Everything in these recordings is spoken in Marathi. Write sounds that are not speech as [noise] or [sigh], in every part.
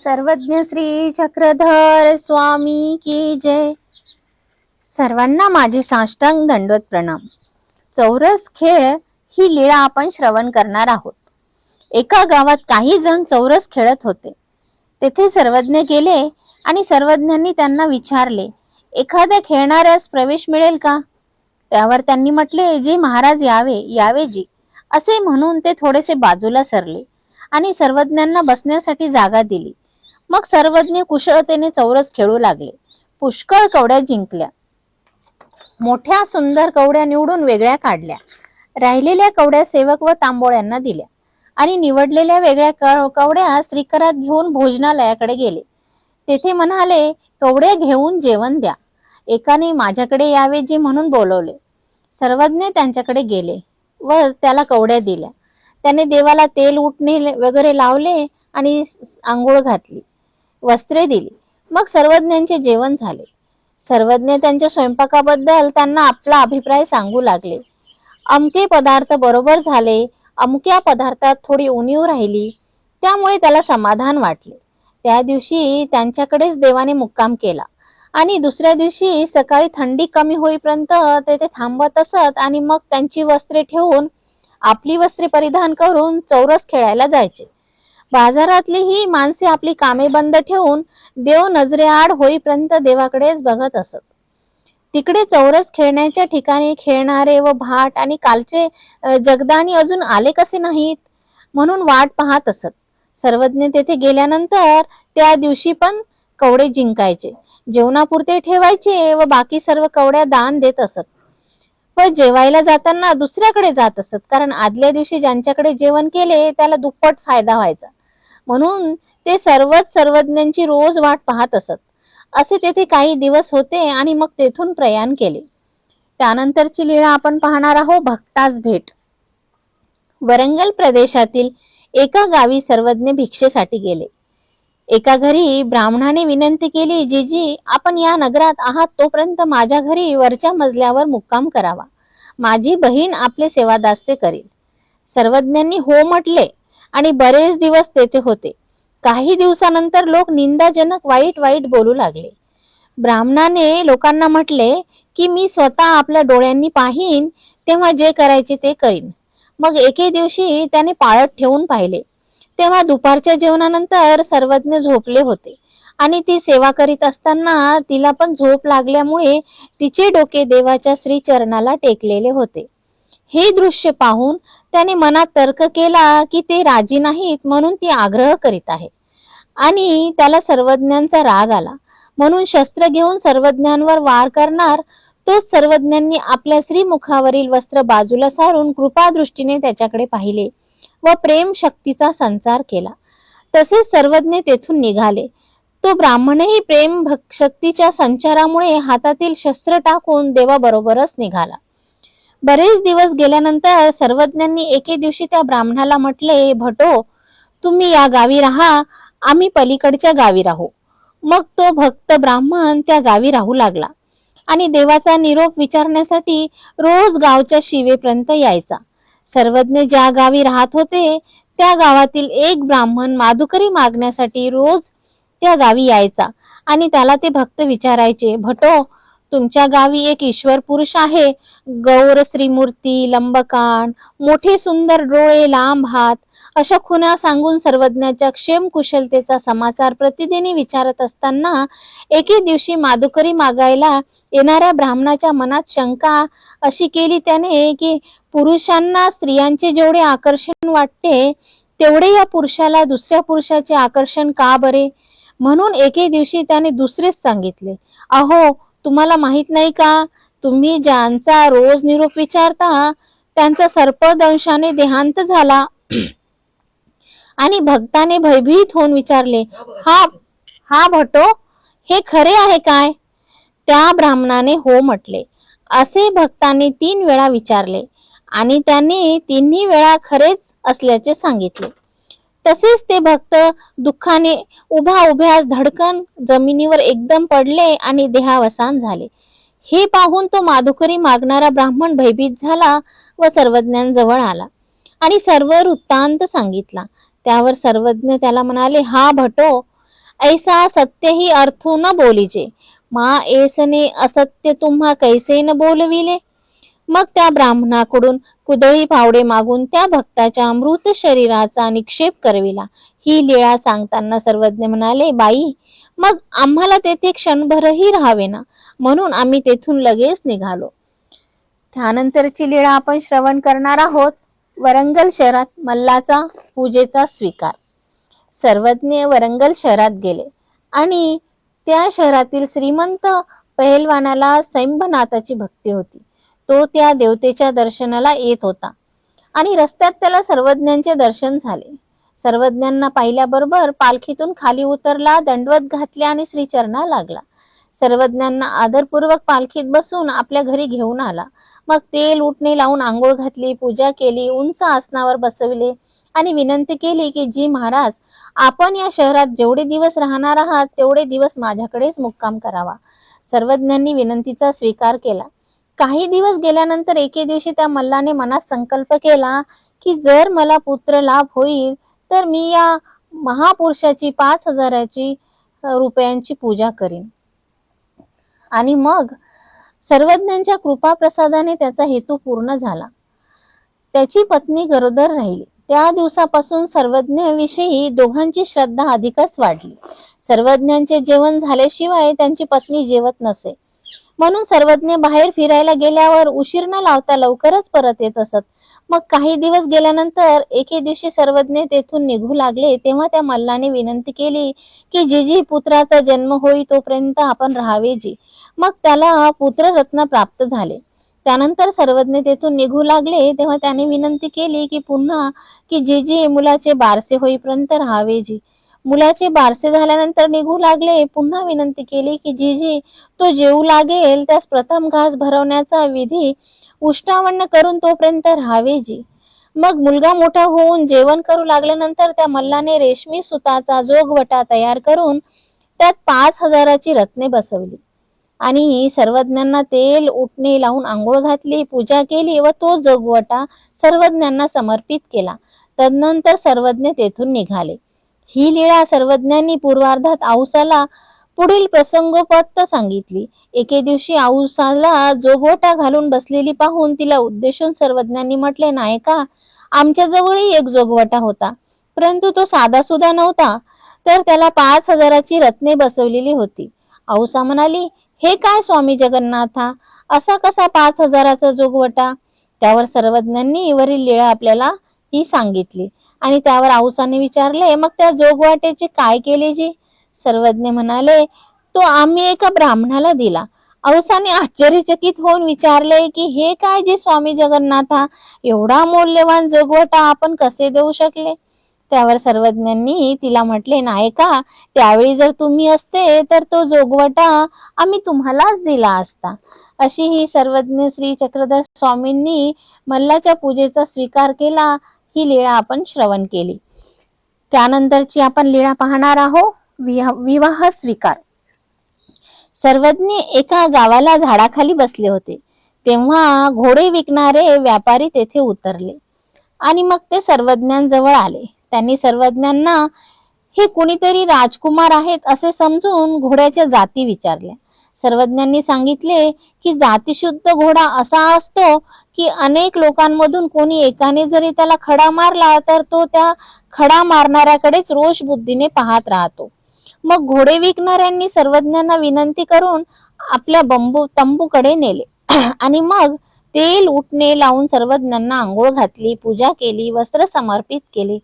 सर्वज्ञ श्री चक्रधर स्वामी की जय. सर्वांना माझे साष्टांग दंडवत प्रणाम. चौरस खेळ ही लीळा आपण श्रवण करणार आहोत. एका गावात काही जण चौरस खेळत होते. तेथे सर्वज्ञ गेले आणि सर्वज्ञांनी त्यांना विचारले एखाद्या खेळणाऱ्यास प्रवेश मिळेल का? त्यावर त्यांनी म्हटले जे महाराज यावे यावे जी. असे म्हणून ते थोडेसे बाजूला सरले आणि सर्वज्ञांना बसण्यासाठी जागा दिली. मग सर्वज्ञ कुशळतेने चौरस खेळू लागले. पुष्कळ कवड्या जिंकल्या. मोठ्या सुंदर कवड्या निवडून वेगळ्या काढल्या. राहिलेल्या कवड्या सेवक व तांबोळ्यांना दिल्या. आणि निवडलेल्या वेगळ्या कवड्या श्रीकरात घेऊन भोजनालयाकडे गेले. तेथे म्हणाले कवड्या घेऊन जेवण द्या. एकाने माझ्याकडे यावे जे म्हणून बोलवले. सर्वज्ञ त्यांच्याकडे गेले व त्याला कवड्या दिल्या. त्याने देवाला तेल उठणे वगैरे लावले आणि आंघोळ घातली. वस्त्रे दिली. मग सर्वज्ञांचे जेवण झाले. सर्वज्ञ त्यांच्या स्वयंपाकाबद्दल त्यांना आपला अभिप्राय सांगू लागले. अमके पदार्थ बरोबर झाले. अमक्या पदार्थात थोडी उणीव राहिली. त्यामुळे त्याला समाधान वाटले. त्या दिवशी त्यांच्याकडेच देवाने मुक्काम केला. आणि दुसऱ्या दिवशी सकाळी थंडी कमी होईपर्यंत तेथे थांबत असत आणि मग त्यांची वस्त्रे ठेवून आपली वस्त्रे परिधान करून चौरस खेळायला जायचे. बाजारातली ही माणसे आपली कामे बंद ठेवून देव नजरेआड होईपर्यंत देवाकडेच बघत असत. तिकडे चौरस खेळण्याच्या ठिकाणी खेळणारे व भाट आणि कालचे जगदानी अजून आले कसे नाहीत? म्हणून वाट पाहत असत. सर्वज्ञ तेथे गेल्यानंतर त्या दिवशी पण कवडे जिंकायचे. जेवणापुरते ठेवायचे व बाकी सर्व कवड्या दान देत असत. व जेवायला जाताना दुसऱ्याकडे जात असत. कारण आदल्या दिवशी ज्यांच्याकडे जेवण केले त्याला दुप्पट फायदा व्हायचा. म्हणून ते सर्वच सर्वज्ञांची रोज वाट पाहत असत. असे तेथे काही दिवस होते आणि मग तेथून प्रयाण केले. त्यानंतरची लीळा आपण पाहणार आहोत भक्तास भेट. वरंगल प्रदेशातील एका गावी सर्वज्ञ भिक्षेसाठी गेले. एका घरी ब्राह्मणाने विनंती केली जीजी आपण या नगरात आहात तोपर्यंत माझ्या घरी वरच्या मजल्यावर मुक्काम करावा. माझी बहीण आपले सेवादास्य करील. सर्वज्ञांनी हो म्हटले आणि बरेच दिवस तेथे होते. काही दिवसानंतर लोक निंदाजनक वाईट वाईट बोलू लागले. ब्राह्मणाने लोकांना म्हटले की मी स्वतः आपल्या डोळ्यांनी पाहीन तेव्हा जे करायचे ते करीन. मग एके दिवशी त्याने पाळत ठेवून पाहिले. तेव्हा दुपारच्या जेवणानंतर सर्वज्ञ झोपले होते आणि ती सेवा करीत असताना तिला पण झोप लागल्यामुळे तिचे डोके देवाच्या श्रीचरणाला टेकलेले होते. हे दृश्य पाहून त्याने मनात तर्क केला की ते राजी नाहीत म्हणून ती आग्रह करीत आहे. आणि त्याला सर्वज्ञांचा राग आला. म्हणून शस्त्र घेऊन सर्वज्ञांवर वार करणार तोच सर्वज्ञांनी आपल्या श्रीमुखावरील वस्त्र बाजूला सारून कृपादृष्टीने त्याच्याकडे पाहिले व प्रेम शक्तीचा संचार केला. तसेच सर्वज्ञ तेथून निघाले. तो ब्राह्मणही प्रेम शक्तीच्या संचारामुळे हातातील शस्त्र टाकून देवाबरोबरच निघाला. बरेच दिवस गेल्यानंतर सर्वज्ञांनी एके दिवशी त्या ब्राह्मणाला म्हटले भटो तुम्ही या गावी राहा आम्ही पलीकडच्या गावी राहू. मग तो भक्त ब्राह्मण त्या गावी राहू लागला आणि देवाचा निरोप विचारण्यासाठी रोज गावच्या शिवेपर्यंत यायचा. सर्वज्ञ ज्या गावी राहत होते त्या गावातील एक ब्राह्मण माधुकरी मागण्यासाठी रोज त्या गावी यायचा आणि त्याला ते भक्त विचारायचे भटो तुमच्या गावी एक ईश्वर पुरुष आहे. गौर श्रीमूर्ती लंबकान मोठे सुंदर डोळे लांब हात अशा खुणा सांगून सर्वज्ञाच्या क्षेम कुशलतेचा समाचार प्रतिदिनी विचारत असताना एके दिवशी माधुकरी मागायला येणाऱ्या ब्राह्मणाच्या मनात शंका अशी केली त्याने की पुरुषांना स्त्रियांचे जेवढे आकर्षण वाटते तेवढे या पुरुषाला दुसऱ्या पुरुषाचे आकर्षण का बरे? म्हणून एके दिवशी त्याने दुसरेच सांगितले. अहो तुम्हाला माहीत नाही का? तुम्ही ज्यांचा रोज निरोप विचारता त्यांचा सर्पदंशाने देहांत झाला. [clears throat] आणि भक्ताने भयभीत होऊन विचारले हा हा भटो हे खरे आहे काय? त्या ब्राह्मणाने हो म्हटले. असे भक्ताने तीन वेळा विचारले आणि त्याने तिन्ही वेळा खरेच असल्याचे सांगितले. तसेच ते भक्त दुःखाने उभा उभ्यास धडकन जमिनीवर एकदम पडले आणि देहावसान झाले. हे पाहून तो माधुकरी मागणारा ब्राह्मण भयभीत झाला व सर्वज्ञांजवळ आला आणि सर्व वृत्तांत सांगितला. त्यावर सर्वज्ञ त्याला म्हणाले हा भटो ऐसा सत्य ही अर्थो न बोलीचे मा एसने असत्य तुम्हा कैसे न बोलविले? मग त्या ब्राह्मणाकडून कुदळी फावडे मागून त्या भक्ताच्या मृत शरीराचा निक्षेप करविला. ही लीळा सांगताना सर्वज्ञ म्हणाले बाई मग आम्हाला तेथे क्षणभरही राहावे ना म्हणून आम्ही तेथून लगेच निघालो. त्यानंतरची लीळा आपण श्रवण करणार आहोत. वरंगल शहरात मल्लाचा पूजेचा स्वीकार. सर्वज्ञ वरंगल शहरात गेले आणि त्या शहरातील श्रीमंत पहलवानाला सैंभनाथाची भक्ती होती. तो त्या देवतेच्या दर्शनाला येत होता. आणि रस्त्यात त्याला सर्वज्ञांचे दर्शन झाले. सर्वज्ञांना पाहिल्याबरोबर पालखीतून खाली उतरला दंडवत घातले आणि श्रीचरणा लागला. सर्वज्ञांना आदरपूर्वक पालखीत बसून आपल्या घरी घेऊन आला. मग तेल उठणे लावून आंघोळ घातली पूजा केली उंच आसनावर बसविले आणि विनंती केली की जी महाराज आपण या शहरात जेवढे दिवस राहणार आहात तेवढे दिवस माझ्याकडेच मुक्काम करावा. सर्वज्ञांनी विनंतीचा स्वीकार केला. काही दिवस गेल्यानंतर एके दिवशी त्या मल्लाने मनात संकल्प केला की जर मला पुत्र लाभ होईल तर मी या महापुरुषाची पाच हजाराची रुपयांची पूजा करीन. आणि मग सर्वज्ञांच्या कृपा प्रसादाने त्याचा हेतू पूर्ण झाला. त्याची पत्नी गरोदर राहिली. त्या दिवसापासून सर्वज्ञाविषयी दोघांची श्रद्धा अधिकच वाढली. सर्वज्ञांचे जेवण झाल्याशिवाय त्यांची पत्नी जेवत नसे. म्हणून सर्वज्ञ बाहेर फिरायला गेल्यावर उशीर न लावता लवकरच परत येत असत. मग काही दिवस गेल्यानंतर एके दिवशी सर्वज्ञ तेथून निघू लागले तेव्हा त्या मल्लाने विनंती केली की जिजी पुत्राचा जन्म होई तोपर्यंत आपण राहावे जी. मग त्याला पुत्ररत्न प्राप्त झाले. त्यानंतर सर्वज्ञ तेथून निघू लागले तेव्हा त्याने विनंती केली की पुन्हा की जीजी मुलाचे बारसे होईपर्यंत राहावे जी. मुलाचे बारसे झाल्यानंतर निघू लागले. पुन्हा विनंती केली की जी जी तो जेऊ लागेल. त्यास प्रथम घास भरवण्याचा विधी उष्टावन्न करून तोपर्यंत राहावे जी. मग मुलगा मोठा होऊन जेवण करू लागल्यानंतर त्या मल्लाने रेशमी सुताचा जोगवटा तयार करून त्यात पाच हजाराची रत्ने बसवली. आणि सर्वज्ञांना तेल उठणे लावून आंघोळ घातली पूजा केली व तो जोगवटा सर्वज्ञांना समर्पित केला. तदनंतर सर्वज्ञ तेथून निघाले. ही लीळा सर्वज्ञांनी पूर्वार्धात औसाला पुढील प्रसंगोपत सांगितली. एके दिवशी आऊसाला जोगोटा घालून बसलेली पाहून तिला उद्देशून सर्वज्ञांनी म्हटले नायका आमच्या जवळही एक जोगवटा होता. परंतु तो साधा सुद्धा नव्हता तर त्याला पाच हजाराची रत्ने बसवलेली होती. आऊसा म्हणाली हे काय स्वामी जगन्नाथा असा कसा पाच हजाराचा जोगवटा त्यावर सर्वज्ञांनी वरील लीळा आपल्याला ही सांगितली. आणि त्यावर औसाने विचारले मग त्या जोगवाटेचे काय केले जी? सर्वज्ञ म्हणाले तो आम्ही एका ब्राह्मणाला दिला. औसाने आश्चर्यचकित होऊन विचारले की हे काय जे स्वामी जगन्नाथा एवढा मौल्यवान जोगवटा आपण कसे देऊ शकले? त्यावर सर्वज्ञांनी तिला म्हटले नायका त्यावेळी जर तुम्ही असते तर तो जोगवटा आम्ही तुम्हालाच दिला असता. अशी ही सर्वज्ञ श्री चक्रधर स्वामींनी मल्लाच्या पूजेचा स्वीकार केला. ही लीळा आपण श्रवण केली. त्यानंतरची आपण लीळा पाहणार आहोत विवाह स्वीकार. सर्वज्ञ एका गावाला झाडाखाली बसले होते. तेव्हा घोडे विकणारे व्यापारी तेथे उतरले. आणि मग ते सर्वज्ञांजवळ आले. त्यांनी सर्वज्ञांना हे कुणीतरी राजकुमार आहेत असे समजून घोड्याच्या जाती विचारल्या. सर्वज्ञांनी सांगितले की जातीशुद्ध घोडा असा असतो की अनेक लोकांमधून कोणी एकाने जरी त्याला खडा मारला तर तो त्या खडा मारणाऱ्याकडेच रोष बुद्धीने पाहत राहतो. मग घोडे विकणाऱ्यांनी सर्वज्ञांना विनंती करून आपल्या बंबू तंबूकडे नेले. [clears throat] आणि मग तेल उठणे लावून सर्वज्ञांना आंघोळ घातली पूजा केली वस्त्र समर्पित केले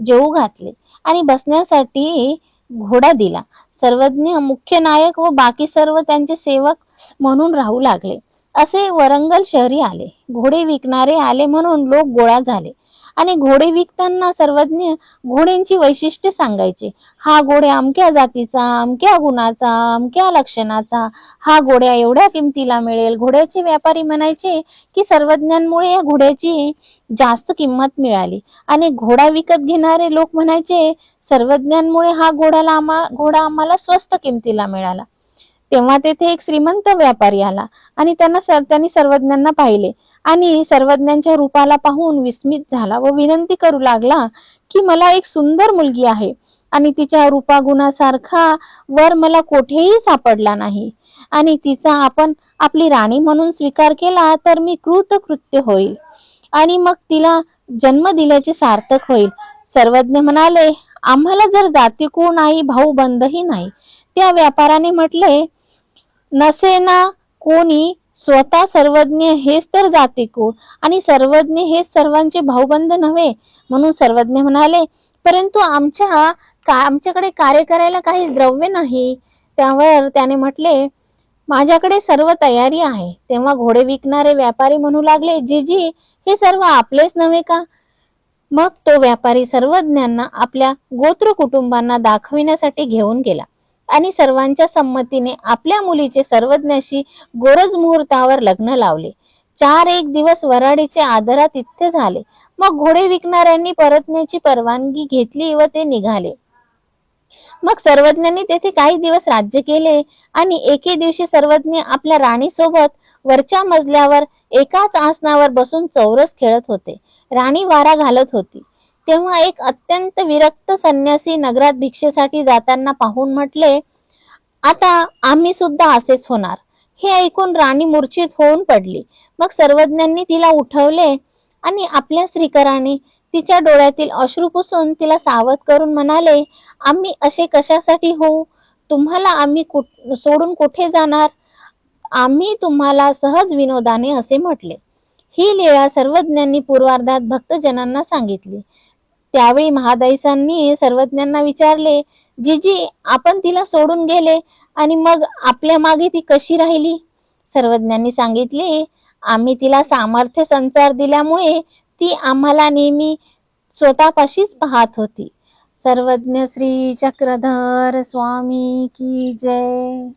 जेऊ घातले. आणि बसण्यासाठी घोडा दिला. सर्वज्ञ मुख्य नायक व बाकी सर्व त्यांचे सेवक म्हणून राहू लागले. असे वरंगल शहरी आले. घोडे विकणारे आले म्हणून लोक गोळा झाले. आणि घोडे विकताना सर्वज्ञ घोड्यांची वैशिष्ट्य सांगायचे. हा घोड्या अमक्या जातीचा अमक्या गुणाचा अमक्या लक्षणाचा. हा घोड्या एवढ्या किमतीला मिळेल. घोड्याचे व्यापारी म्हणायचे की सर्वज्ञांमुळे या घोड्याची जास्त किंमत मिळाली. आणि घोडा विकत घेणारे लोक म्हणायचे सर्वज्ञांमुळे हा घोड्याला आम्हा घोडा आम्हाला स्वस्त किमतीला मिळाला. तेव्हा तेथे एक श्रीमंत व्यापारी आला आणि त्यांना त्यांनी सर्वज्ञांना पाहिले आणि सर्वज्ञांच्या रूपाला पाहून विस्मित झाला व विनंती करू लागला की मला एक सुंदर मुलगी आहे आणि तिच्या रूपागुणासारखा वर मला कोठेही सापडला नाही. आणि तिचा आपण आपली राणी म्हणून स्वीकार केला तर मी कृतकृत्य होईल. आणि मग तिला जन्म दिल्याचे सार्थक होईल. सर्वज्ञ म्हणाले आम्हाला जर जातीकुळ नाही भाऊ बंधही नाही त्या व्यापाराने म्हटले नसेना कोणी स्वतः सर्वज्ञ हेच तर जातीकुळ आणि सर्वज्ञ हेच सर्वांचे भाऊबंद नव्हे म्हणून सर्वज्ञ म्हणाले परंतु आमच्या का आमच्याकडे कार्य करायला काही द्रव्य नाही. त्यावर त्याने म्हटले माझ्याकडे सर्व तयारी आहे. तेव्हा घोडे विकणारे व्यापारी म्हणू लागले जीजी हे सर्व आपलेच नव्हे का? मग तो व्यापारी सर्वज्ञांना आपल्या गोत्र कुटुंबांना दाखविण्यासाठी घेऊन गेला. आणि सर्वांच्या संमतीने आपल्या मुलीचे सर्वज्ञाशी गोरज मुहूर्तावर लग्न लावले. चार एक दिवस वराडीचे इथे झाले. मग घोडे विकणाऱ्यांनी परतण्याची परवानगी घेतली व ते निघाले. मग सर्वज्ञांनी तेथे काही दिवस राज्य केले आणि एके दिवशी सर्वज्ञ आपल्या राणी सोबत वरच्या मजल्यावर एकाच आसनावर बसून चौरस खेळत होते. राणी वारा घालत होती. तेव्हा एक अत्यंत विरक्त संन्यासी नगरात भिक्षेसाठी जाताना पाहून म्हटले आता आम्ही सुद्धा असेच होणार. हे ऐकून राणी मूर्छित होऊन पडली. मग सर्वज्ञांनी तिला उठवले आणि आपल्या श्रीकराने तिच्या डोळ्यातील अश्रू पुसून तिला सावध करून म्हणाले आम्ही असे कशासाठी होऊ? तुम्हाला आम्ही कुठ सोडून कुठे जाणार? आम्ही तुम्हाला सहज विनोदाने असे म्हटले. ही लीळा सर्वज्ञांनी पूर्वार्धात भक्तजनांना सांगितली. त्यावेळी महादाईसांनी सर्वज्ञांना विचारले जीजी आपण तिला सोडून गेले आणि मग आपल्या मागे ती कशी राहिली? सर्वज्ञांनी सांगितले आम्ही तिला सामर्थ्य संचार दिल्यामुळे ती आम्हाला नेहमी स्वतःपाशीच पाहत होती. सर्वज्ञ श्री चक्रधर स्वामी की जय.